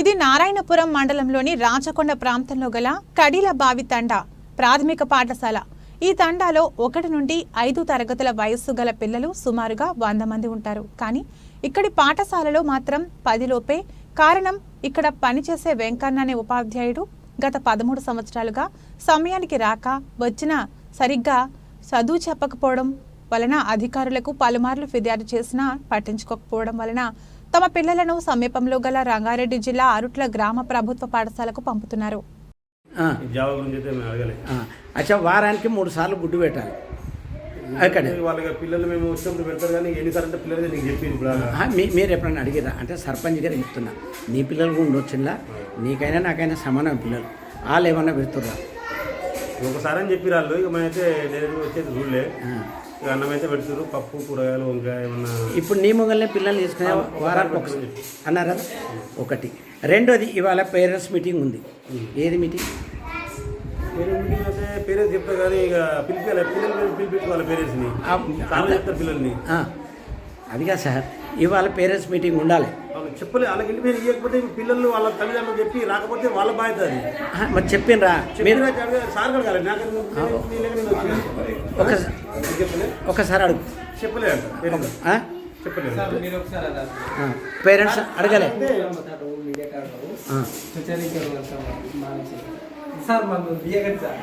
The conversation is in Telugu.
ఇది నారాయణపురం మండలంలోని రాచకొండ ప్రాంతంలో గల కడిల బావి తండ ప్రాథమిక పాఠశాల. ఈ తండాలో ఒకటి నుండి ఐదు తరగతుల వయస్సు గల పిల్లలు సుమారుగా వంద మంది ఉంటారు. కానీ ఇక్కడి పాఠశాలలో మాత్రం పదిలోపే. కారణం ఇక్కడ పనిచేసే వెంకన్న అనే ఉపాధ్యాయుడు గత పదమూడు సంవత్సరాలుగా సమయానికి రాక వచ్చిన సరిగ్గా చదువు చెప్పకపోవడం వలన అధికారులకు పలుమార్లు ఫిర్యాదు చేసినా పట్టించుకోకపోవడం వలన తమ పిల్లలను సమీపంలో గల రంగారెడ్డి జిల్లా అరుట్ల గ్రామ ప్రభుత్వ పాఠశాలకు పంపుతున్నారు. గురించి అయితే మేము అడగలేదు. అచ్చా వారానికి మూడు సార్లు గుడ్డు పెట్టాలి. అక్కడ వాళ్ళకి పిల్లలు మేము వచ్చినప్పుడు పెడతారు కానీ ఎన్నిసార్లు అంటే పిల్లలు నీకు చెప్పింది ఇప్పుడు దాకా. ఆ, మీ మీరు ఎప్పుడైనా అడిగిరా అంటే సర్పంచ్ గారు చెప్తున్నా. నీ పిల్లలు కూడా ఉండొచ్చులా నీకైనా నాకైనా సమానం పిల్లలు. వాళ్ళు ఏమన్నా పెడుతుర్రా? ఒకసారి అని చెప్పి వాళ్ళు. ఇక మేమైతే డైరెక్ట్ వచ్చేది చూడలే. ఇక అన్నం అయితే పెడుతున్నారు పప్పు కూరగాయలు వంకాయ ఏమన్నా ఇప్పుడు నీ మొగల్నే పిల్లల్ని తీసుకునే వారానికి ఒకసారి అన్నారు? కదా ఒకటి. రెండోది ఇవాళ పేరెంట్స్ మీటింగ్ ఉంది. ఏది మీటింగ్? పేరెంట్స్ అయితే పేరెంట్స్ చెప్తారు కానీ ఇక పిలిపించాలి పిల్లలు పిలిపించుకోవాలి పేరెంట్స్ని. చాలా చెప్తారు పిల్లల్ని. అదిగా సార్. ఇవాళ పేరెంట్స్ మీటింగ్ ఉండాలి. చెప్పలే వాళ్ళకి ఇంటి పేరు ఇవ్వకపోతే పిల్లలు వాళ్ళ తల్లిదండ్రులు చెప్పి రాకపోతే వాళ్ళ బాధ్యత అది. మరి చెప్పిండ్రా మీరు సార్ కడగాలి నాకు. ఒక ఒకసారి అడుగు. పేరెంట్స్. అడగలే. Sir sir.